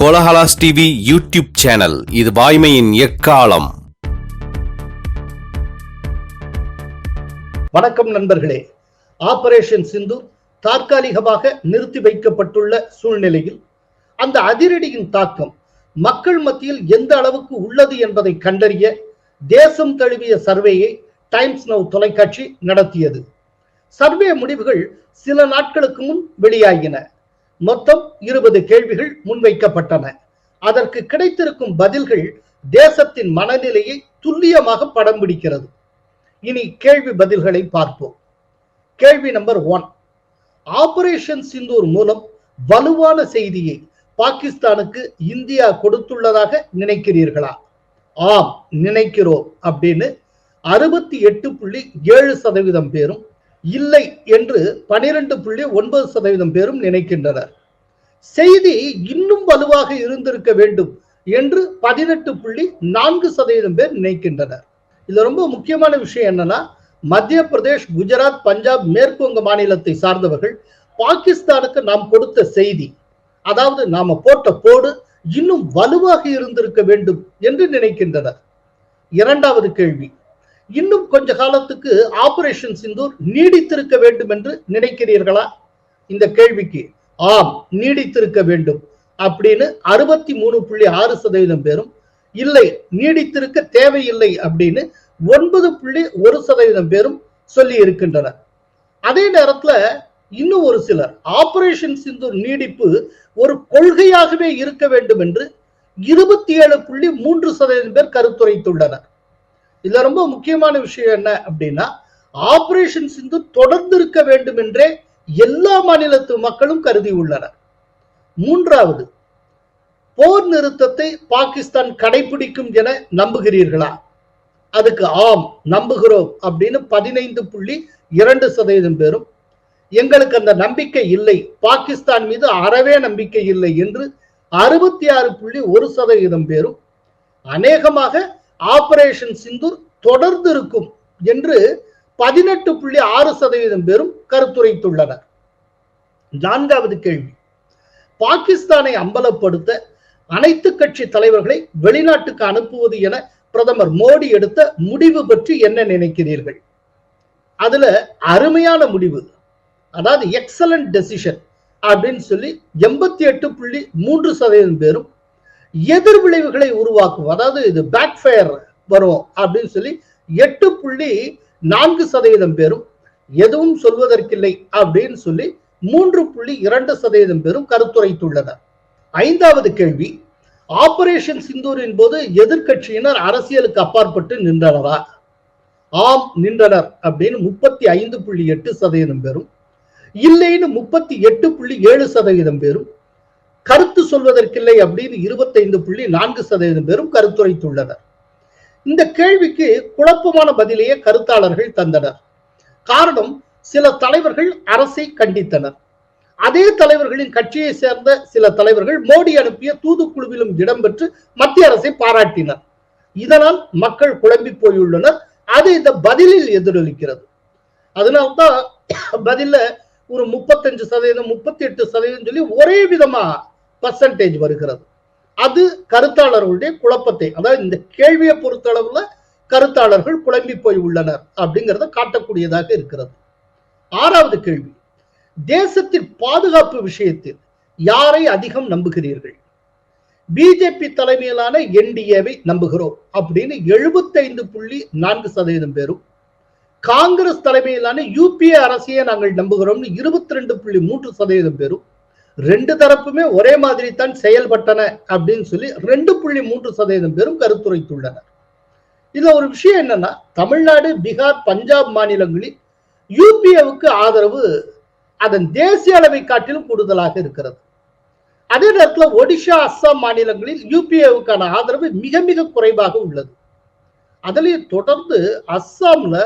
Kolahalas TV YouTube channel இது வாய்மையின் எக்காலம். வணக்கம் நண்பர்களே. ஆபரேஷன் சிந்து தற்காலிகமாக நிறுத்தி வைக்கப்பட்டுள்ள சூழ்நிலையில் அந்த அதிரடியின் தாக்கம் மக்கள் மத்தியில் எந்த அளவுக்கு உள்ளது என்பதை கண்டறிய தேசம் தழுவிய சர்வேயை டைம்ஸ் நவ் தொலைக்காட்சி நடத்தியது. சர்வே முடிவுகள் சில நாட்களுக்கு முன் வெளியாகின மொத்தம் இருபது கேள்விகள் முன்வைக்கப்பட்டன. அதற்கு கிடைத்திருக்கும் பதில்கள் தேசத்தின் மனநிலையை துல்லியமாக படம் பிடிக்கிறது. இனி கேள்வி பதில்களை பார்ப்போம். கேள்வி நம்பர் ஒன். ஆபரேஷன் சிந்தூர் மூலம் வலுவான செய்தியை பாகிஸ்தானுக்கு இந்தியா கொடுத்துள்ளதாக நினைக்கிறீர்களா? ஆம் நினைக்கிறோம் அப்படின்னு அறுபத்தி எட்டு புள்ளி ஏழு சதவீதம் பேரும் இல்லை என்று பனிரெண்டு புள்ளி ஒன்பது சதவீதம் பேரும் நினைக்கின்றனர். செய்தி இன்னும் வலுவாக இருந்திருக்க வேண்டும் என்று பதினெட்டு புள்ளி நான்கு சதவீதம் பேர் நினைக்கின்றனர். இதுல ரொம்ப முக்கியமான விஷயம் என்னன்னா மத்திய பிரதேஷ் குஜராத் பஞ்சாப் மேற்கு வங்க மாநிலத்தை சார்ந்தவர்கள் பாகிஸ்தானுக்கு நாம் கொடுத்த செய்தி அதாவது நாம போட்ட போடு இன்னும் வலுவாக இருந்திருக்க வேண்டும் என்று நினைக்கின்றனர். இரண்டாவது கேள்வி இன்னும் கொஞ்ச காலத்துக்கு ஆபரேஷன் சிந்தூர் நீடித்திருக்க வேண்டும் என்று நினைக்கிறீர்களா? இந்த கேள்விக்கு ஆம் நீடித்திருக்க வேண்டும். அப்படின்னு அறுபத்தி மூணு புள்ளி ஆறு சதவீதம் பேரும் இல்லை நீடித்திருக்க தேவையில்லை அப்படின்னு ஒன்பது புள்ளி ஒரு சதவீதம் பேரும் சொல்லி இருக்கின்றனர். அதே நேரத்துல இன்னும் ஒரு சிலர் ஆபரேஷன் சிந்தூர் நீடிப்பு ஒரு கொள்கையாகவே இருக்க வேண்டும் என்று இருபத்தி ஏழு புள்ளி மூன்று சதவீதம் பேர் கருத்துரைத்துள்ளனர். இதுல ரொம்ப முக்கியமான விஷயம் என்ன அப்படின்னா ஆபரேஷன் சிந்து தொடர்ந்து இருக்க வேண்டும் என்றே எல்லா மாநிலத்து மக்களும் கருதி உள்ளனர். மூன்றாவது போர் நிறுத்தத்தை பாகிஸ்தான் கடைபிடிக்கும் என நம்புகிறீர்களா? அதுக்கு ஆம் நம்புகிறோம் அப்படின்னு பதினைந்து புள்ளி இரண்டு சதவீதம் பேரும் எங்களுக்கு அந்த நம்பிக்கை இல்லை பாகிஸ்தான் மீது அறவே நம்பிக்கை இல்லை என்று அறுபத்தி ஆறு புள்ளி ஒரு சதவீதம் பேரும் அநேகமாக ஆபரேஷன் சிந்தூர் தொடர்ந்து இருக்கும் என்று பதினெட்டு புள்ளி ஆறு சதவீதம் பேரும் கருத்துரைத்துள்ளனர். நான்காவது கேள்வி. பாகிஸ்தானை அம்பலப்படுத்த அனைத்து கட்சி தலைவர்களை வெளிநாட்டுக்கு அனுப்புவது என பிரதமர் மோடி எடுத்த முடிவு பற்றி என்ன நினைக்கிறீர்கள்? அதுல அருமையான முடிவு. அதாவது எக்ஸலண்ட் டெசிஷன் அப்படின்னு சொல்லி எண்பத்தி எட்டு புள்ளி மூன்று சதவீதம் பேரும் எதிர் விளைவுகளை உருவாக்கும். அதாவது இது பேக்ஃபயர் வரும் அப்படின்னு சொல்லி எட்டு புள்ளி நான்கு சதவீதம் பேரும் எதுவும் சொல்வதற்கில்லை அப்படின்னு சொல்லி மூன்று புள்ளி இரண்டு சதவீதம் பேரும் கருத்துரைத்துள்ளனர். ஐந்தாவது கேள்வி ஆபரேஷன் சிந்தூரின் போது எதிர்கட்சியினர் அரசியலுக்கு அப்பாற்பட்டு நின்றனரா? ஆம் நின்றனர் அப்படின்னு முப்பத்தி ஐந்து புள்ளி எட்டு சதவீதம் பேரும் இல்லைன்னு முப்பத்தி எட்டு புள்ளி ஏழு சதவீதம் பேரும் கருத்து சொல்வதற்கில்லை அப்படின்னு இருபத்தைந்து புள்ளி நான்கு சதவீதம் பேரும் கருத்துரைத்துள்ளனர். இந்த கேள்விக்கு குழப்பமான பதிலையே கருத்தாளர்கள் தந்தனர். காரணம் சில தலைவர்கள் அரசை கண்டித்தனர். அதே தலைவர்களின் கட்சியை சேர்ந்த சில தலைவர்கள் மோடி அனுப்பிய தூதுக்குழுவிலும் இடம்பெற்று மத்திய அரசை பாராட்டினர். இதனால் மக்கள் குழம்பி போயுள்ளனர். அது இந்த பதிலில் எதிரொலிக்கிறது. அதனால்தான் பதில ஒரு முப்பத்தஞ்சு சதவீதம் முப்பத்தி எட்டு சதவீதம் சொல்லி ஒரே விதமா பர்சன்டேஜ் வருகிறது. அது கருத்தாளர்களுடைய குழப்பத்தை அதாவது இந்த கேள்வியை பொறுத்த அளவுல கருத்தாளர்கள் குழம்பி போய் உள்ளனர் அப்படிங்கிறத காட்டக்கூடியதாக இருக்கிறது. ஆறாவது கேள்வி தேசத்தின் பாதுகாப்பு விஷயத்தில் யாரை அதிகம் நம்புகிறீர்கள்? பிஜேபி தலைமையிலான என்டிஏவை நம்புகிறோம் அப்படின்னு எழுபத்தைந்து புள்ளி நான்கு சதவீதம் பேரும் காங்கிரஸ் தலைமையிலான யூபிஏ அரசையே நாங்கள் நம்புகிறோம்னு இருபத்தி ரெண்டு புள்ளி மூன்று சதவீதம் பேரும் ரெண்டு தரப்புமே ஒரே மாதிரி தான் செயல்பட்டன அப்படின்னு சொல்லி ரெண்டு புள்ளி மூன்று சதவீதம் பேரும் கருத்துரைத்துள்ளனர். இதுல ஒரு விஷயம் என்னன்னா தமிழ்நாடு பீகார் பஞ்சாப் மாநிலங்களில் யூபிஏவுக்கு ஆதரவு அதன் தேசிய அளவை காட்டிலும் கூடுதலாக இருக்கிறது. அதே நேரத்தில் ஒடிஷா அஸ்ஸாம் மாநிலங்களில் யூபிஏவுக்கான ஆதரவு மிக மிக குறைவாக உள்ளது. அதிலேயும் தொடர்ந்து அஸ்ஸாம்ல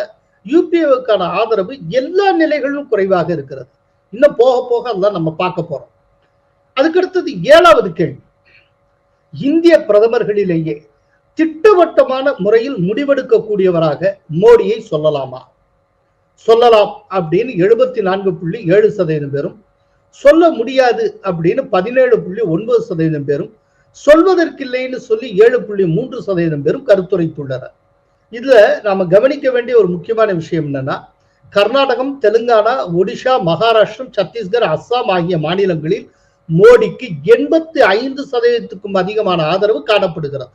யூபிஏவுக்கான ஆதரவு எல்லா நிலைகளிலும் குறைவாக இருக்கிறது. இன்னும் போக போக அதெல்லாம் நம்ம பார்க்க போறோம். அதுக்கடுத்தது ஏழாவது கேள்வி. இந்திய பிரதமர்களிலேயே திட்டவட்டமான முறையில் முடிவெடுக்கக்கூடியவராக மோடியை சொல்லலாமா? சொல்லலாம் அப்படின்னு எழுபத்தி நான்கு புள்ளி ஏழு சதவீதம் பேரும் சொல்ல முடியாது அப்படின்னு பதினேழு புள்ளி ஒன்பது சதவீதம் பேரும் சொல்வதற்கில்லைன்னு சொல்லி ஏழு புள்ளி மூன்று சதவீதம் பேரும் கருத்துரைத்துள்ளனர். இதுல நாம கவனிக்க வேண்டிய ஒரு முக்கியமான விஷயம் என்னன்னா கர்நாடகம் தெலுங்கானா ஒடிஷா மகாராஷ்டிரம் சத்தீஸ்கர் அஸ்ஸாம் ஆகிய மாநிலங்களில் மோடிக்கு எண்பத்தி ஐந்து சதவீதத்துக்கும் அதிகமான ஆதரவு காணப்படுகிறது.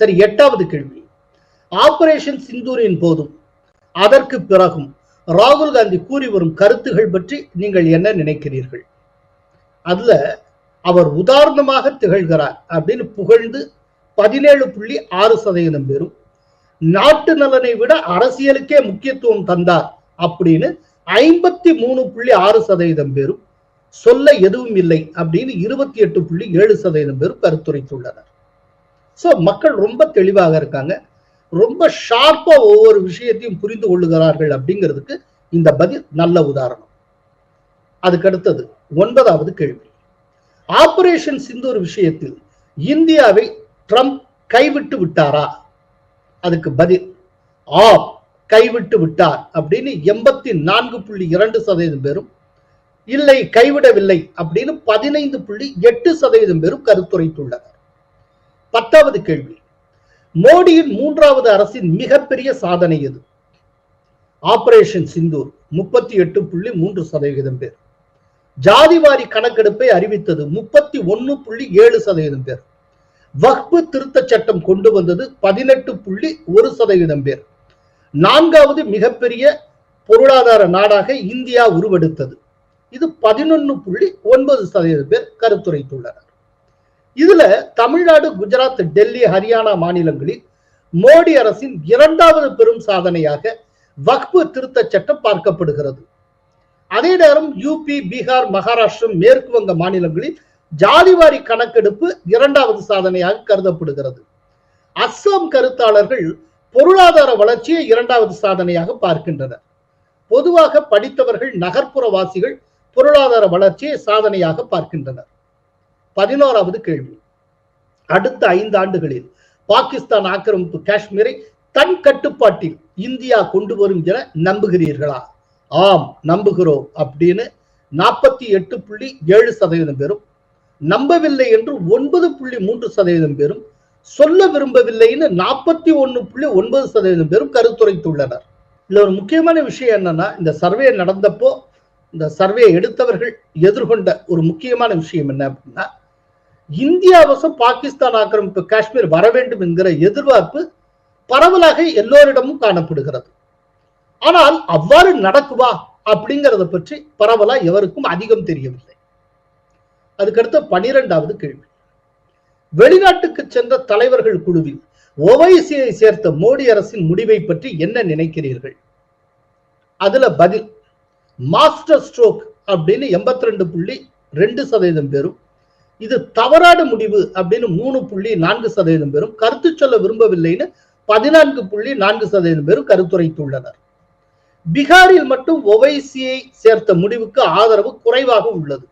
சரி எட்டாவது கேள்வி. ஆபரேஷன் சிந்தூரின் போதும். அதற்கு பிறகும் ராகுல் காந்தி கூறி வரும் கருத்துகள் பற்றி நீங்கள் என்ன நினைக்கிறீர்கள்? அதுல அவர் உதாரணமாக திகழ்கிறார் அப்படின்னு புகழ்ந்து பதினேழு புள்ளி ஆறு சதவீதம் பேரும் நாட்டு நலனை விட அரசியலுக்கே முக்கியத்துவம் தந்தார் அப்படின்னு ஐம்பத்தி மூணு புள்ளி ஆறு சதவீதம் பேரும் சொல்ல எதுவும் இல்லை அப்படின்னு இருபத்தி எட்டு புள்ளி ஏழு சதவீதம் பேர் கருத்துரைத்துள்ளனர். ஸோ மக்கள் ரொம்ப தெளிவாக இருக்காங்க. ரொம்ப ஷார்ப்பா ஒவ்வொரு விஷயத்தையும் புரிந்து கொள்ளுகிறார்கள் அப்படிங்கிறதுக்கு இந்த பதில் நல்ல உதாரணம். அதுக்கு அடுத்தது ஒன்பதாவது கேள்வி. ஆபரேஷன் சிந்தூர் விஷயத்தில் இந்தியாவை ட்ரம்ப் கைவிட்டு விட்டாரா? அதுக்கு பதில் ஆம் கைவிட்டு விட்டார் அப்படின்னு எண்பத்தி நான்கு புள்ளி இரண்டு சதவீதம் பேரும் இல்லை கைவிடவில்லை அப்படின்னு பதினைந்து புள்ளி எட்டு சதவீதம் பேரும் கருத்துரைத்துள்ளனர். பத்தாவது கேள்வி. மோடியின் மூன்றாவது அரசின் மிகப்பெரிய சாதனை எது? ஆபரேஷன் சிந்தூர் முப்பத்தி எட்டு புள்ளி மூன்று சதவிகிதம் பேர். ஜாதிவாரி கணக்கெடுப்பை அறிவித்தது முப்பத்தி ஒன்னு புள்ளி ஏழு சதவீதம் பேர். வக்பு திருத்த சட்டம் கொண்டு வந்தது பதினெட்டு புள்ளி ஒரு சதவீதம் பேர். நான்காவது மிகப்பெரிய பொருளாதார நாடாக இந்தியா உருவெடுத்தது. இது பதினொன்னு புள்ளி ஒன்பது சதவீதம் பேர் கருத்துரைத்துள்ளனர். இதுல தமிழ்நாடு குஜராத் டெல்லி ஹரியானா மாநிலங்களில் மோடி அரசின் இரண்டாவது பெரும் சாதனையாக வக்பு திருத்த சட்டம் பார்க்கப்படுகிறது. அதே நேரம் யூபி பீகார் மகாராஷ்டிரம் மேற்கு வங்க மாநிலங்களில் ஜாதிவாரி கணக்கெடுப்பு இரண்டாவது சாதனையாக கருதப்படுகிறது. அஸ்ஸாம் கருத்தாளர்கள் பொருளாதார வளர்ச்சியை இரண்டாவது சாதனையாக பார்க்கின்றனர். பொதுவாக படித்தவர்கள் நகர்ப்புற வாசிகள் பொருளாதார வளர்ச்சியை சாதனையாக பார்க்கின்றனர். பதினோராவது கேள்வி. அடுத்த ஐந்து ஆண்டுகளில் பாகிஸ்தான் ஆக்கிரமிப்பு காஷ்மீரை தன் கட்டுப்பாட்டில் இந்தியா கொண்டு வரும் என நம்புகிறீர்களா? ஆம் நம்புகிறோம் அப்படின்னு நாற்பத்தி எட்டு புள்ளி ஏழு சதவீதம் பேரும் நம்பவில்லை என்று ஒன்பது புள்ளி மூன்று சதவீதம் பேரும் சொல்ல விரும்பவில்லைன்னு நாற்பத்தி ஒன்னு புள்ளி ஒன்பது சதவீதம் பேரும் கருத்துரைத்துள்ளனர். இதுல ஒரு முக்கியமான விஷயம் என்னன்னா இந்த சர்வே நடந்தப்போ இந்த சர்வே எடுத்தவர்கள் எதிர்கொண்ட ஒரு முக்கியமான விஷயம் என்ன அப்படின்னா இந்தியா வசம் பாகிஸ்தான் ஆக்கிரமிப்பு காஷ்மீர் வர வேண்டும் என்கிற எதிர்பார்ப்பு பரவலாக எல்லோரிடமும் காணப்படுகிறது. ஆனால் அவ்வாறு நடக்குமா அப்படிங்கிறத பற்றி பரவலா எவருக்கும் அதிகம் தெரியவில்லை. அதுக்கடுத்த பனிரெண்டாவது கேள்வி. வெளிநாட்டுக்கு சென்ற தலைவர்கள் குழுவில் ஒவைசியை சேர்த்த மோடி அரசின் முடிவை பற்றி என்ன நினைக்கிறீர்கள்? அதுல பதில் மாஸ்டர் ஸ்ட்ரோக் அப்படின்னு எண்பத்தி ரெண்டு புள்ளி ரெண்டு சதவீதம் பேரும் இது தவறான முடிவு அப்படின்னு மூணு புள்ளி நான்கு சதவீதம் பேரும் கருத்து சொல்ல விரும்பவில்லைன்னு பதினான்கு புள்ளி நான்கு சதவீதம் பேரும் கருத்துரைத்துள்ளனர். பீகாரில் மட்டும் ஒவைசியை சேர்த்த முடிவுக்கு ஆதரவு குறைவாக உள்ளது.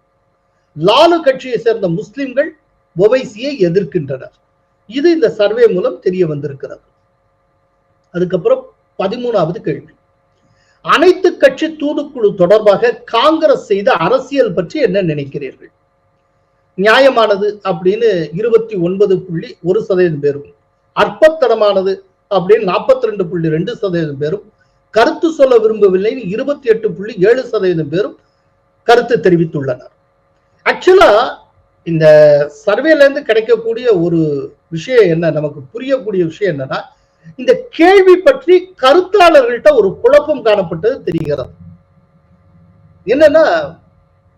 லாலு கட்சியை சேர்ந்த முஸ்லிம்கள் ஒவைசியை எதிர்க்கின்றனர். இது இந்த சர்வே மூலம் தெரிய வந்திருக்கிறது. அதுக்கப்புறம் பதிமூணாவது கேள்வி. அனைத்து கட்சி தூதுக்குழு தொடர்பாக காங்கிரஸ் செய்த அரசியல் பற்றி என்ன நினைக்கிறீர்கள்? நியாயமானது அப்படின்னு இருபத்தி ஒன்பது புள்ளி ஒரு சதவீதம் பேரும் அற்பத்தனமானது அப்படின்னு நாற்பத்தி ரெண்டு புள்ளி ரெண்டு சதவீதம் பேரும் கருத்து சொல்ல விரும்பவில்லைன்னு இருபத்தி எட்டு புள்ளி ஏழு சதவீதம் பேரும் கருத்து தெரிவித்துள்ளனர். ஆக்சுவலா இந்த சர்வேல இருந்து கிடைக்கக்கூடிய ஒரு விஷயம் என்ன நமக்கு புரியக்கூடிய விஷயம் என்னன்னா இந்த கேள்வி பற்றி கருத்தாளர்கள்ட்ட ஒரு குழப்பம் காணப்பட்டது தெரிகிறது. என்னன்னா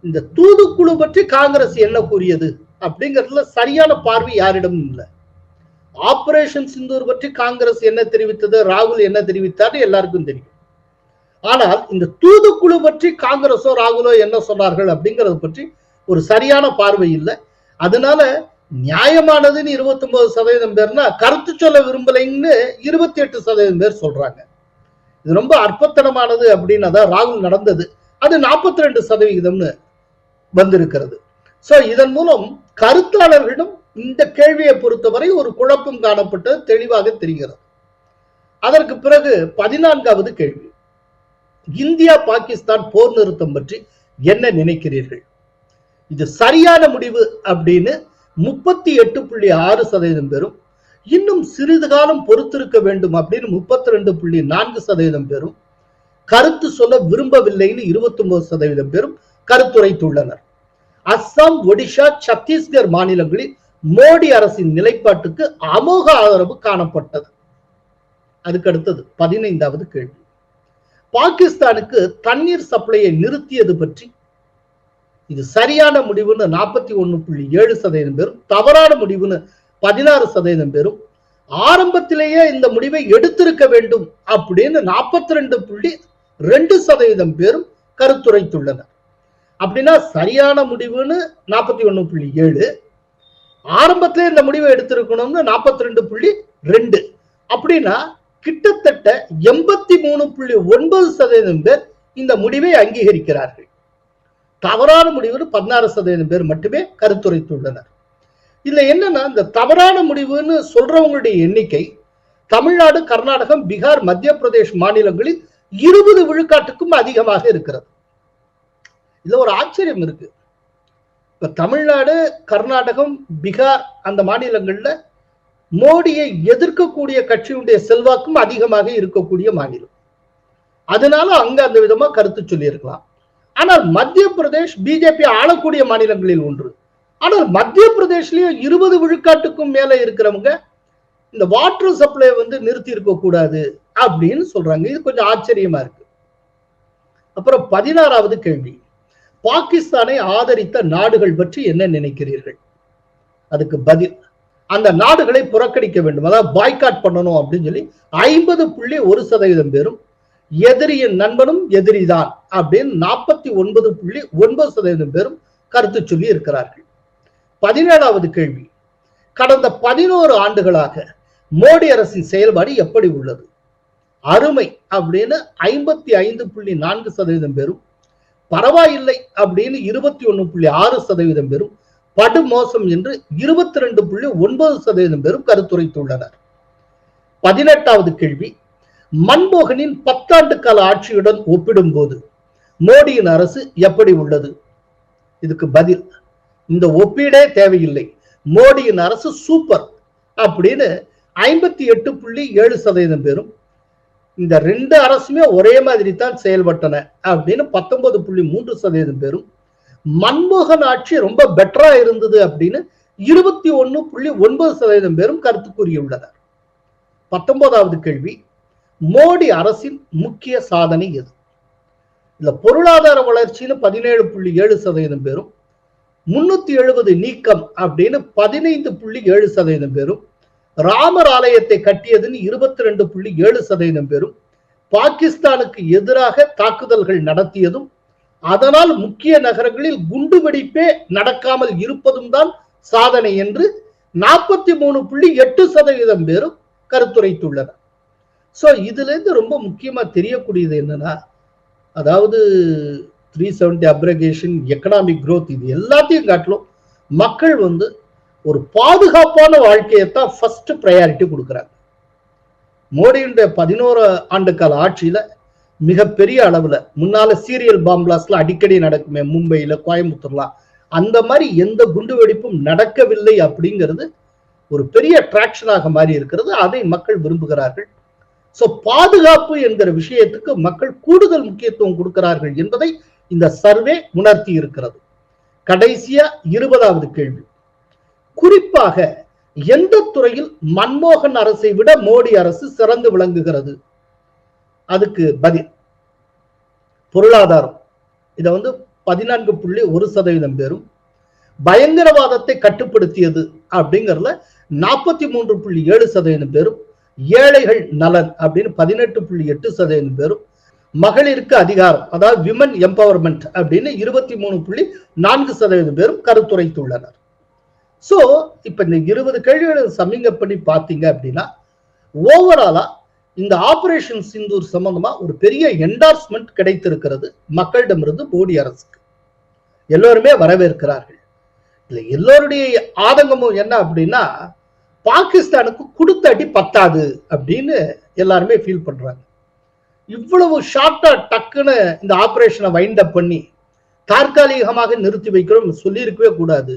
இந்த தூதுக்குழு பற்றி காங்கிரஸ் என்ன கூறியது அப்படிங்கிறதுல சரியான பார்வை யாரிடமும் இல்லை. ஆபரேஷன் சிந்தூர் பற்றி காங்கிரஸ் என்ன தெரிவித்தது ராகுல் என்ன தெரிவித்தார் எல்லாருக்கும் தெரியும். ஆனால் இந்த தூதுக்குழு பற்றி காங்கிரஸோ ராகுலோ என்ன சொன்னார்கள் அப்படிங்கறது பற்றி ஒரு சரியான பார்வை இல்லை. அதனால நியாயமானதுன்னு இருபத்தி ஒன்பது சதவீதம் பேர்னா கருத்து சொல்ல விரும்பலைன்னு இருபத்தி எட்டு சதவீதம் பேர் சொல்றாங்க. இது ரொம்ப அற்பத்தனமானது அப்படின்னு அதான் ராகுல் நடந்தது. அது நாற்பத்தி ரெண்டு சதவிகிதம்னு வந்திருக்கிறது. ஸோ இதன் மூலம் கருத்தாளர்களிடம் இந்த கேள்வியை பொறுத்தவரை ஒரு குழப்பம் காணப்பட்டது தெளிவாக தெரிகிறது. அதற்கு பிறகு பதினான்காவது கேள்வி. இந்தியா பாகிஸ்தான் போர் நிறுத்தம் பற்றி என்ன நினைக்கிறீர்கள்? இது சரியான முடிவு அப்படின்னு முப்பத்தி எட்டு புள்ளி ஆறு சதவீதம் பேரும் இன்னும் சிறிது காலம் பொறுத்திருக்க வேண்டும் அப்படின்னு முப்பத்தி ரெண்டு புள்ளி நான்கு சதவீதம் பேரும் கருத்து சொல்ல விரும்பவில்லைன்னு இருபத்தி ஒன்பது சதவீதம் பேரும் கருத்துரைத்துள்ளனர். அஸ்ஸாம் ஒடிஷா சத்தீஸ்கர் மாநிலங்களில் மோடி அரசின் நிலைப்பாட்டுக்கு அமோக ஆதரவு காணப்பட்டது. அதுக்கு அடுத்தது பதினைந்தாவது கேள்வி. பாகிஸ்தானுக்கு தண்ணீர் சப்ளையை நிறுத்தியது பற்றி இது சரியான முடிவுன்னு நாற்பத்தி ஒன்று புள்ளி ஏழு சதவீதம் பேரும் தவறான முடிவுன்னு பதினாறு சதவீதம் பேரும் ஆரம்பத்திலேயே இந்த முடிவை எடுத்திருக்க வேண்டும் அப்படின்னு நாற்பத்தி ரெண்டு புள்ளி ரெண்டு சதவீதம் பேரும் கருத்துரைத்துள்ளனர். அப்படின்னா சரியான முடிவுன்னு நாற்பத்தி ஒன்று புள்ளி ஏழு ஆரம்பத்திலே இந்த முடிவை எடுத்திருக்கணும்னு நாற்பத்தி ரெண்டு புள்ளி ரெண்டு. அப்படின்னா கிட்டத்தட்ட எண்பத்தி மூணு புள்ளி ஒன்பது சதவீதம் பேர் இந்த முடிவை அங்கீகரிக்கிறார்கள். தவறான முடிவுன்னு பதினாறு சதவீதம் பேர் மட்டுமே கருத்துரைத்துள்ளனர். இதுல என்னன்னா இந்த தவறான முடிவுன்னு சொல்றவங்களுடைய எண்ணிக்கை தமிழ்நாடு கர்நாடகம் பீகார் மத்திய பிரதேஷ் மாநிலங்களில் இருபது விழுக்காட்டுக்கும் அதிகமாக இருக்கிறது. இதுல ஒரு ஆச்சரியம் இருக்கு. இப்ப தமிழ்நாடு கர்நாடகம் பீகார் அந்த மாநிலங்கள்ல மோடியை எதிர்க்கக்கூடிய கட்சியுடைய செல்வாக்கும் அதிகமாக இருக்கக்கூடிய மாநிலம். அதனால அங்க அந்த விதமா கருத்து சொல்லியிருக்கலாம். ஆனால் மத்திய பிரதேஷ் பிஜேபி ஆளக்கூடிய மாநிலங்களில் ஒன்று. ஆனால் மத்திய பிரதேசிலேயே இருபது விழுக்காட்டுக்கும் மேல இருக்கிறவங்க இந்த வாட்டர் சப்ளை வந்து நிறுத்தி இருக்க கூடாது அப்படின்னு சொல்றாங்க. இது கொஞ்சம் ஆச்சரியமா இருக்கு. அப்புறம் பதினாறாவது கேள்வி. பாகிஸ்தானை ஆதரித்த நாடுகள் பற்றி என்ன நினைக்கிறீர்கள்? அதுக்கு பதில் அந்த நாடுகளை புறக்கணிக்க வேண்டும். அதாவது பாய்காட் பண்ணணும் அப்படின்னு சொல்லி ஐம்பது புள்ளி ஒரு சதவீதம் பேரும் எதிரியின் நண்பனும் எதிரிதான் அப்படின்னு நாற்பத்தி ஒன்பது புள்ளி ஒன்பது சதவீதம் பேரும் கருத்து சொல்லி இருக்கிறார்கள். பதினேழாவது கேள்வி. கடந்த பதினோரு ஆண்டுகளாக மோடி அரசின் செயல்பாடு எப்படி உள்ளது? அருமை அப்படின்னு ஐம்பத்தி ஐந்து புள்ளி நான்கு சதவீதம் பேரும் பரவாயில்லை அப்படின்னு இருபத்தி ஒன்னு புள்ளி ஆறு சதவீதம் பேரும் படு மோசம் என்று இருபத்தி ரெண்டு புள்ளி ஒன்பது சதவீதம் பேரும் கருத்துரைத்துள்ளனர். பதினெட்டாவது கேள்வி. மன்மோகனின் பத்தாண்டு கால ஆட்சியுடன் ஒப்பிடும்போது மோடியின் அரசு எப்படி உள்ளது? இதுக்கு பதில் இந்த ஒப்பீடே தேவையில்லை. மோடியின் அரசு சூப்பர் அப்படின்னு ஐம்பத்தி எட்டு புள்ளி ஏழு சதவீதம் பேரும் இந்த ரெண்டு அரசுமே ஒரே மாதிரி தான் செயல்பட்டன அப்படின்னு பத்தொன்பது புள்ளி மூன்று சதவீதம் பேரும் மன்மோகன் ஆட்சி ரொம்ப பெட்டரா இருந்தது அப்படின்னு இருபத்தி ஒன்னு புள்ளி ஒன்பது சதவீதம் பேரும் கருத்து கூறியுள்ளனர். பத்தொன்பதாவது கேள்வி மோடி அரசின் முக்கிய சாதனை எது? இல்ல பொருளாதார வளர்ச்சியில பதினேழு புள்ளி ஏழு சதவீதம் பேரும் முன்னூத்தி எழுபது நீக்கம் அப்படின்னு பதினைந்து புள்ளி ஏழு சதவீதம் பேரும் ராமர் ஆலயத்தை கட்டியதுன்னு இருபத்தி ரெண்டு புள்ளி ஏழு சதவீதம் பேரும் பாகிஸ்தானுக்கு எதிராக தாக்குதல்கள் நடத்தியதும் அதனால் முக்கிய நகரங்களில் குண்டுவெடிப்பே நடக்காமல் இருப்பதும் தான் சாதனை என்று நாற்பத்தி மூணு புள்ளி எட்டு சதவீதம் பேரும் கருத்துரைத்துள்ளனர். ஸோ இதுலேருந்து ரொம்ப முக்கியமாக தெரியக்கூடியது என்னன்னா அதாவது three seventy abrogation economic growth இது எல்லாத்தையும் காட்டிலும் மக்கள் வந்து ஒரு பாதுகாப்பான வாழ்க்கையை தான் ஃபர்ஸ்ட் ப்ரையாரிட்டி கொடுக்குறாங்க. மோடியுடைய பதினோரு ஆண்டு கால ஆட்சியில மிகப்பெரிய அளவுல முன்னால சீரியல் பாம்பிளாஸ்ல அடிக்கடி நடக்குமே மும்பையில கோயம்புத்தூர்லாம் அந்த மாதிரி எந்த குண்டு வெடிப்பும் நடக்கவில்லை அப்படிங்கிறது ஒரு பெரிய அட்ராக்ஷனாக மாறி இருக்கிறது. அதை மக்கள் விரும்புகிறார்கள். சோ பாதுகாப்பு என்கிற விஷயத்துக்கு மக்கள் கூடுதல் முக்கியத்துவம் கொடுக்கிறார்கள் என்பதை இந்த சர்வே உணர்த்தி இருக்கிறது. கடைசியா இருபதாவது கேள்வி. குறிப்பாக எந்த துறையில் மன்மோகன் அரசை விட மோடி அரசு சிறந்து விளங்குகிறது? அதுக்கு பதில் பொருளாதாரம். இதை வந்து பதினான்கு புள்ளி ஒரு சதவீதம் பேரும் பயங்கரவாதத்தை கட்டுப்படுத்தியது அப்படிங்கறதுல நாற்பத்தி மூன்று புள்ளி ஏழு சதவீதம் பேரும் ஏழைகள் நலன் அப்படின்னு பதினெட்டு புள்ளி எட்டு சதவீதம் பேரும் மகளிருக்கு அதிகாரம் அதாவது விமன் எம்பவர்மெண்ட் அப்படின்னு இருபத்தி மூணு புள்ளி நான்கு சதவீதம் பேரும் கருத்துரைத்துள்ளனர். சோ இப்ப இந்த இருபது கேள்விகளை சமிங்க பண்ணி பார்த்தீங்க அப்படின்னா ஓவராலா இந்த ஆபரேஷன் சிந்தூர் சம்பந்தமா ஒரு பெரிய என்டார்ஸ்மெண்ட் கிடைத்திருக்கிறது மக்களிடமிருந்து மோடி அரசுக்கு. எல்லோருமே வரவேற்கிறார்கள். இல்ல எல்லோருடைய ஆதங்கமும் என்ன அப்படின்னா பாகிஸ்தானுக்கு கொடுத்த அடி பத்தாது அப்படின்னு எல்லாருமே ஃபீல் பண்றாங்க. இவ்வளவு ஷார்ட்டா டக்குன்னு இந்த ஆபரேஷனை வைண்ட் அப் பண்ணி தற்காலிகமாக நிறுத்தி வைக்கிறோம் சொல்லியிருக்கவே கூடாது.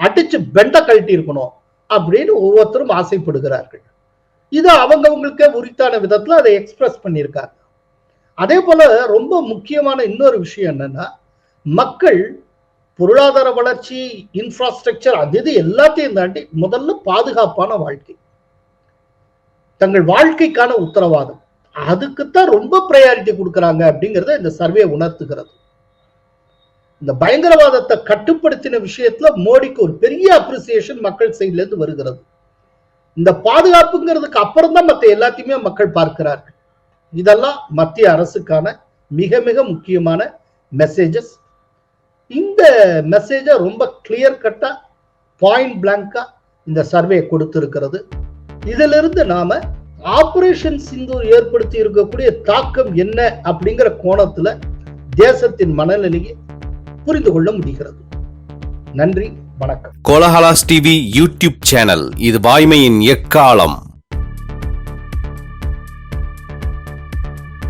அடிச்சு பெண்ட கழட்டி இருக்கணும் அப்படின்னு ஒவ்வொருத்தரும் ஆசைப்படுகிறார்கள். இது அவங்கவங்களுக்கே உரித்தான விதத்துல அதை எக்ஸ்பிரஸ் பண்ணியிருக்காங்க. அதே போல ரொம்ப முக்கியமான இன்னொரு விஷயம் என்னன்னா மக்கள் பொருளாதார வளர்ச்சி இன்ஃப்ராஸ்ட்ரக்சர் அது இது எல்லாத்தையும் தாண்டி முதல்ல பாதுகாப்பான வாழ்க்கை. தங்கள் வாழ்க்கைக்கான உத்தரவாதம். அதுக்குத்தான் ரொம்ப ப்ரையாரிட்டி கொடுக்குறாங்க அப்படிங்கிறத இந்த சர்வே உணர்த்துகிறது. இந்த பயங்கரவாதத்தை கட்டுப்படுத்தின விஷயத்துல மோடிக்கு ஒரு பெரிய அப்ரிசியேஷன் மக்கள் சைட்ல இருந்து வருகிறது. இந்த பாதுகாப்புங்கிறதுக்கு அப்புறம் தான் மற்ற எல்லாத்தையுமே மக்கள் பார்க்கிறார்கள். இதெல்லாம் மத்திய அரசுக்கான மிக மிக முக்கியமான மெசேஜஸ் இந்த மெசேஜை ரொம்ப கிளியர் கட்டா பாயிண்ட் பிளாங்கா இந்த சர்வே கொடுத்திருக்கிறது. இதிலிருந்து நாம ஆபரேஷன் சிந்தூர் ஏற்படுத்தி இருக்கக்கூடிய தாக்கம் என்ன அப்படிங்கிற கோணத்துல தேசத்தின் மனநிலையை புரிந்து கொள்ள முடிகிறது. நன்றி வணக்கம். கோலஹலாஸ் டிவி யூடியூப் சேனல் இது வாய்மையின் எக்காலம்.